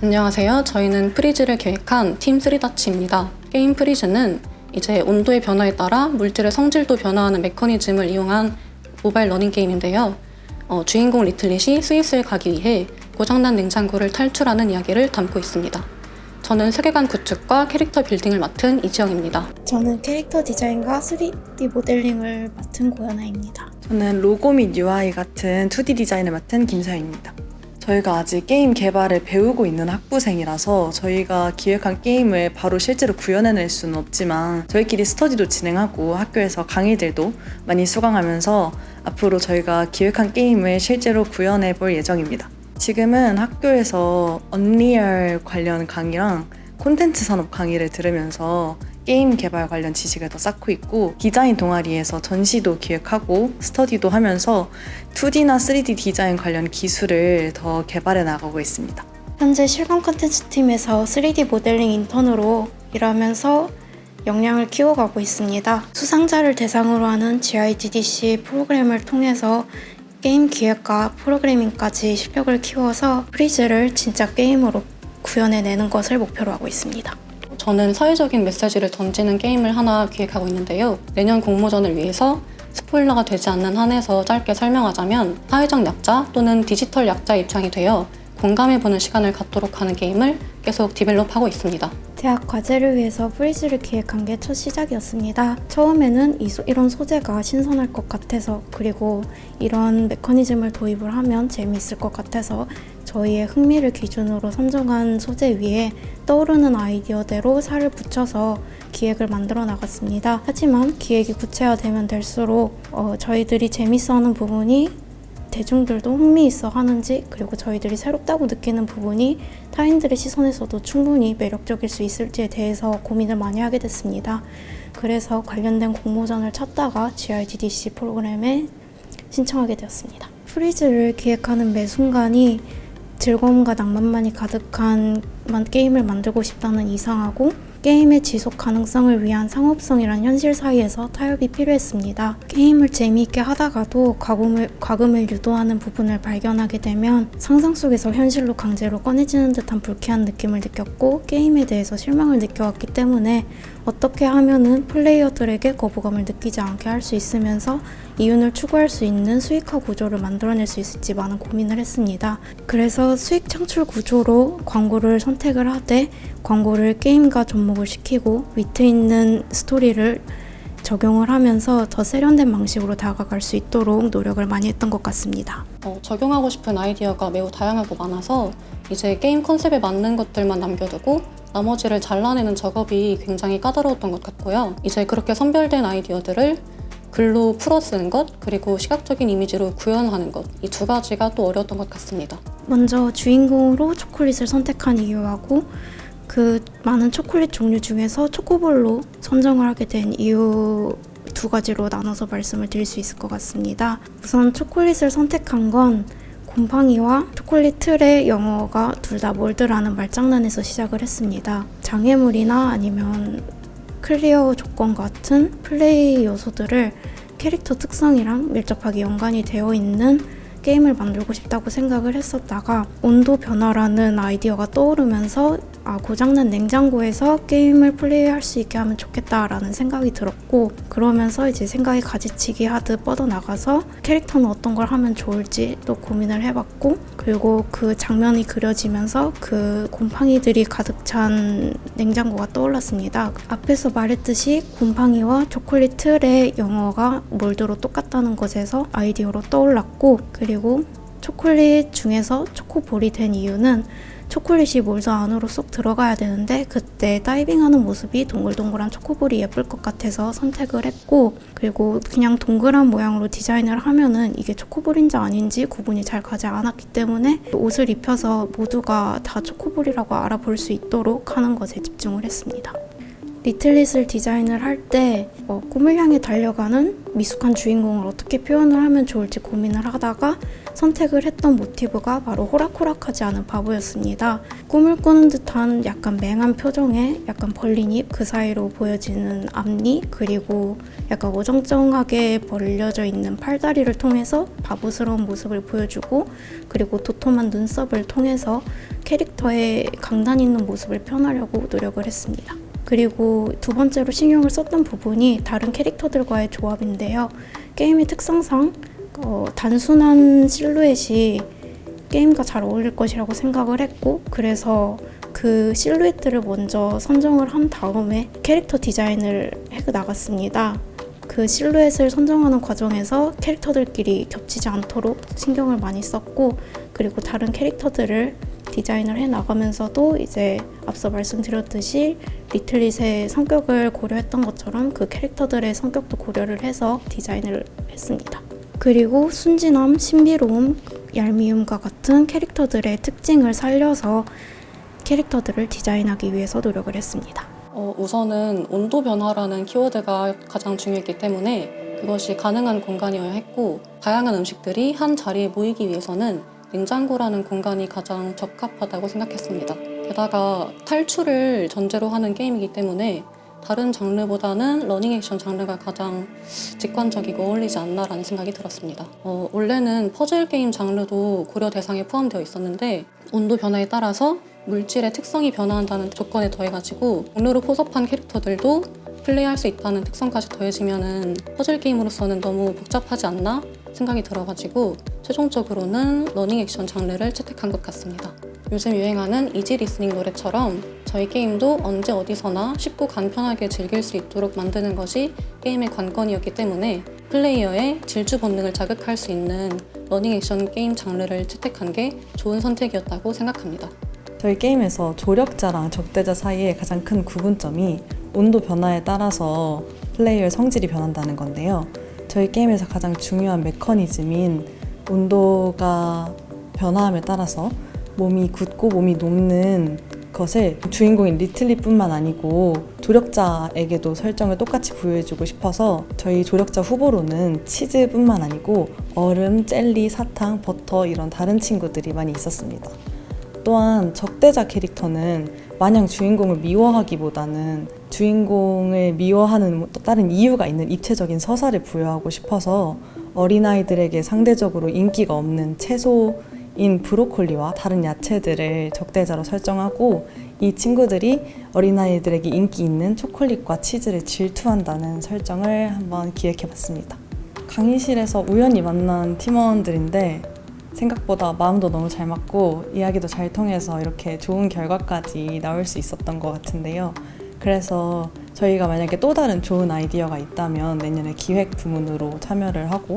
안녕하세요. 저희는 프리즈를 계획한 팀 쓰리다치입니다. 게임 프리즈는 이제 온도의 변화에 따라 물질의 성질도 변화하는 메커니즘을 이용한 모바일 러닝 게임인데요. 어, 주인공 리틀릿이 스위스에 가기 위해 고장난 냉장고를 탈출하는 이야기를 담고 있습니다. 저는 세계관 구축과 캐릭터 빌딩을 맡은 이지영입니다. 저는 캐릭터 디자인과 3D 모델링을 맡은 고현아입니다. 저는 로고 및 UI 같은 2D 디자인을 맡은 김서영입니다. 저희가 아직 게임 개발을 배우고 있는 학부생이라서 저희가 기획한 게임을 바로 실제로 구현해낼 수는 없지만 저희끼리 스터디도 진행하고 학교에서 강의들도 많이 수강하면서 앞으로 저희가 기획한 게임을 실제로 구현해 볼 예정입니다. 지금은 학교에서 언리얼 관련 강의랑 콘텐츠 산업 강의를 들으면서 게임 개발 관련 지식을 더 쌓고 있고 디자인 동아리에서 전시도 기획하고 스터디도 하면서 2D나 3D 디자인 관련 기술을 더 개발해 나가고 있습니다. 현재 실감 컨텐츠 팀에서 3D 모델링 인턴으로 일하면서 역량을 키워가고 있습니다. 수상자를 대상으로 하는 GIDDC 프로그램을 통해서 게임 기획과 프로그래밍까지 실력을 키워서 프리즈를 진짜 게임으로 구현해내는 것을 목표로 하고 있습니다. 저는 사회적인 메시지를 던지는 게임을 하나 기획하고 있는데요. 내년 공모전을 위해서 스포일러가 되지 않는 한에서 짧게 설명하자면 사회적 약자 또는 디지털 약자 입장이 되어 공감해보는 시간을 갖도록 하는 게임을 계속 디벨롭하고 있습니다. 대학 과제를 위해서 프리즈를 기획한 게 첫 시작이었습니다. 처음에는 이 소- 이런 소재가 신선할 것 같아서 그리고 이런 메커니즘을 도입을 하면 재미있을 것 같아서 저희의 흥미를 기준으로 선정한 소재 위에 떠오르는 아이디어대로 살을 붙여서 기획을 만들어 나갔습니다. 하지만 기획이 구체화되면 될수록 어, 저희들이 재밌어하는 부분이 대중들도 흥미있어 하는지 그리고 저희들이 새롭다고 느끼는 부분이 타인들의 시선에서도 충분히 매력적일 수 있을지에 대해서 고민을 많이 하게 됐습니다. 그래서 관련된 공모전을 찾다가 GRDDC 프로그램에 신청하게 되었습니다. 프리즈를 기획하는 매 순간이 즐거움과 낭만만이 가득한 만- 게임을 만들고 싶다는 이상하고 게임의 지속 가능성을 위한 상업성이란 현실 사이에서 타협이 필요했습니다. 게임을 재미있게 하다가도 과금을, 과금을 유도하는 부분을 발견하게 되면 상상 속에서 현실로 강제로 꺼내지는 듯한 불쾌한 느낌을 느꼈고 게임에 대해서 실망을 느껴왔기 때문에 어떻게 하면은 플레이어들에게 거부감을 느끼지 않게 할 수 있으면서 이윤을 추구할 수 있는 수익화 구조를 만들어낼 수 있을지 많은 고민을 했습니다. 그래서 수익 창출 구조로 광고를 선택을 하되 광고를 게임과 접목을 시키고 위트 있는 스토리를 적용을 하면서 더 세련된 방식으로 다가갈 수 있도록 노력을 많이 했던 것 같습니다. 어, 적용하고 싶은 아이디어가 매우 다양하고 많아서 이제 게임 컨셉에 맞는 것들만 남겨두고 나머지를 잘라내는 작업이 굉장히 까다로웠던 것 같고요. 이제 그렇게 선별된 아이디어들을 글로 풀어 쓰는 것, 그리고 시각적인 이미지로 구현하는 것, 이 두 가지가 또 어려웠던 것 같습니다. 먼저 주인공으로 초콜릿을 선택한 이유하고 그 많은 초콜릿 종류 중에서 초코볼로 선정을 하게 된 이유 두 가지로 나눠서 말씀을 드릴 수 있을 것 같습니다. 우선 초콜릿을 선택한 건 곰팡이와 초콜릿 틀의 영어가 둘 다 몰드라는 말장난에서 시작을 했습니다. 장애물이나 아니면 클리어 조건 같은 플레이 요소들을 캐릭터 특성이랑 밀접하게 연관이 되어 있는 게임을 만들고 싶다고 생각을 했었다가 온도 변화라는 아이디어가 떠오르면서 아 고장난 냉장고에서 게임을 플레이할 수 있게 하면 좋겠다라는 생각이 들었고 그러면서 이제 생각이 가지치기 하듯 뻗어나가서 캐릭터는 어떤 걸 하면 좋을지 또 고민을 해봤고 그리고 그 장면이 그려지면서 그 곰팡이들이 가득 찬 냉장고가 떠올랐습니다. 앞에서 말했듯이 곰팡이와 초콜릿 틀의 영어가 몰드로 똑같다는 것에서 아이디어로 떠올랐고 그리고 초콜릿 중에서 초코볼이 된 이유는 초콜릿이 몰드 안으로 쏙 들어가야 되는데 그때 다이빙하는 모습이 동글동글한 초코볼이 예쁠 것 같아서 선택을 했고 그리고 그냥 동그란 모양으로 디자인을 하면은 이게 초코볼인지 아닌지 구분이 잘 가지 않았기 때문에 옷을 입혀서 모두가 다 초코볼이라고 알아볼 수 있도록 하는 것에 집중을 했습니다. 리틀릿을 디자인을 할때 어, 꿈을 향해 달려가는 미숙한 주인공을 어떻게 표현을 하면 좋을지 고민을 하다가 선택을 했던 모티브가 바로 호락호락하지 않은 바보였습니다. 꿈을 꾸는 듯한 약간 맹한 표정에 약간 벌린 입, 그 사이로 보여지는 앞니, 그리고 약간 어정쩡하게 벌려져 있는 팔다리를 통해서 바보스러운 모습을 보여주고 그리고 도톰한 눈썹을 통해서 캐릭터 캐릭터의 강단 있는 모습을 표현하려고 노력을 했습니다. 그리고 두 번째로 신경을 썼던 부분이 다른 캐릭터들과의 조합인데요. 게임의 특성상 어, 단순한 실루엣이 게임과 잘 어울릴 것이라고 생각을 했고 그래서 그 실루엣들을 먼저 선정을 한 다음에 캐릭터 디자인을 해 나갔습니다. 그 실루엣을 선정하는 과정에서 캐릭터들끼리 겹치지 않도록 신경을 많이 썼고 그리고 다른 캐릭터들을 디자인을 해 나가면서도 이제 앞서 말씀드렸듯이 리틀릿의 성격을 고려했던 것처럼 그 캐릭터들의 성격도 고려를 해서 디자인을 했습니다. 그리고 순진함, 신비로움, 얄미움과 같은 캐릭터들의 특징을 살려서 캐릭터들을 디자인하기 위해서 노력을 했습니다. 어, 우선은 온도 변화라는 키워드가 가장 중요했기 때문에 그것이 가능한 공간이어야 했고 다양한 음식들이 한 자리에 모이기 위해서는 냉장고라는 공간이 가장 적합하다고 생각했습니다. 게다가 탈출을 전제로 하는 게임이기 때문에 다른 장르보다는 러닝 액션 장르가 가장 직관적이고 어울리지 않나라는 생각이 들었습니다. 어, 원래는 퍼즐 게임 장르도 고려 대상에 포함되어 있었는데 온도 변화에 따라서 물질의 특성이 변화한다는 조건에 더해가지고 장르로 포섭한 캐릭터들도 플레이할 수 있다는 특성까지 더해지면은 퍼즐 게임으로서는 너무 복잡하지 않나 생각이 들어가지고 최종적으로는 러닝 액션 장르를 채택한 것 같습니다. 요즘 유행하는 이지 리스닝 노래처럼 저희 게임도 언제 어디서나 쉽고 간편하게 즐길 수 있도록 만드는 것이 게임의 관건이었기 때문에 플레이어의 질주 본능을 자극할 수 있는 러닝 액션 게임 장르를 채택한 게 좋은 선택이었다고 생각합니다. 저희 게임에서 조력자랑 적대자 사이의 가장 큰 구분점이 온도 변화에 따라서 플레이어의 성질이 변한다는 건데요. 저희 게임에서 가장 중요한 메커니즘인 온도가 변화함에 따라서 몸이 굳고 몸이 녹는 것을 주인공인 리틀리뿐만 아니고 조력자에게도 설정을 똑같이 부여해주고 싶어서 저희 조력자 후보로는 치즈뿐만 아니고 얼음, 젤리, 사탕, 버터 이런 다른 친구들이 많이 있었습니다. 또한 적대자 캐릭터는 마냥 주인공을 미워하기보다는 주인공을 미워하는 또 다른 이유가 있는 입체적인 서사를 부여하고 싶어서 어린아이들에게 상대적으로 인기가 없는 채소 인 브로콜리와 다른 야채들을 적대자로 설정하고 이 친구들이 어린아이들에게 인기 있는 초콜릿과 치즈를 질투한다는 설정을 한번 기획해봤습니다. 강의실에서 우연히 만난 팀원들인데 생각보다 마음도 너무 잘 맞고 이야기도 잘 통해서 이렇게 좋은 결과까지 나올 수 있었던 것 같은데요. 그래서 저희가 만약에 또 다른 좋은 아이디어가 있다면 내년에 기획 부문으로 참여를 하고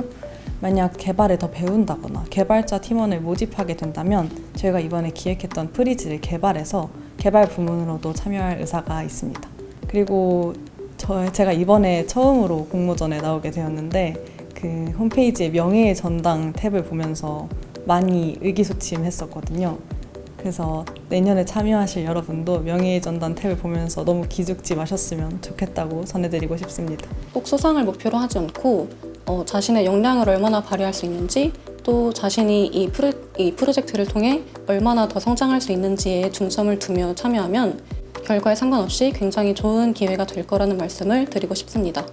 만약 개발에 더 배운다거나 개발자 팀원을 모집하게 된다면 저희가 이번에 기획했던 프리즈를 개발해서 개발 부문으로도 참여할 의사가 있습니다. 그리고 저 제가 이번에 처음으로 공모전에 나오게 되었는데 그 홈페이지에 명예의 전당 탭을 보면서 많이 의기소침했었거든요. 그래서 내년에 참여하실 여러분도 명예의 전당 탭을 보면서 너무 기죽지 마셨으면 좋겠다고 전해드리고 싶습니다. 꼭 수상을 목표로 하지 않고 어, 자신의 역량을 얼마나 발휘할 수 있는지 또 자신이 이, 프로, 이 프로젝트를 통해 얼마나 더 성장할 수 있는지에 중점을 두며 참여하면 결과에 상관없이 굉장히 좋은 기회가 될 거라는 말씀을 드리고 싶습니다.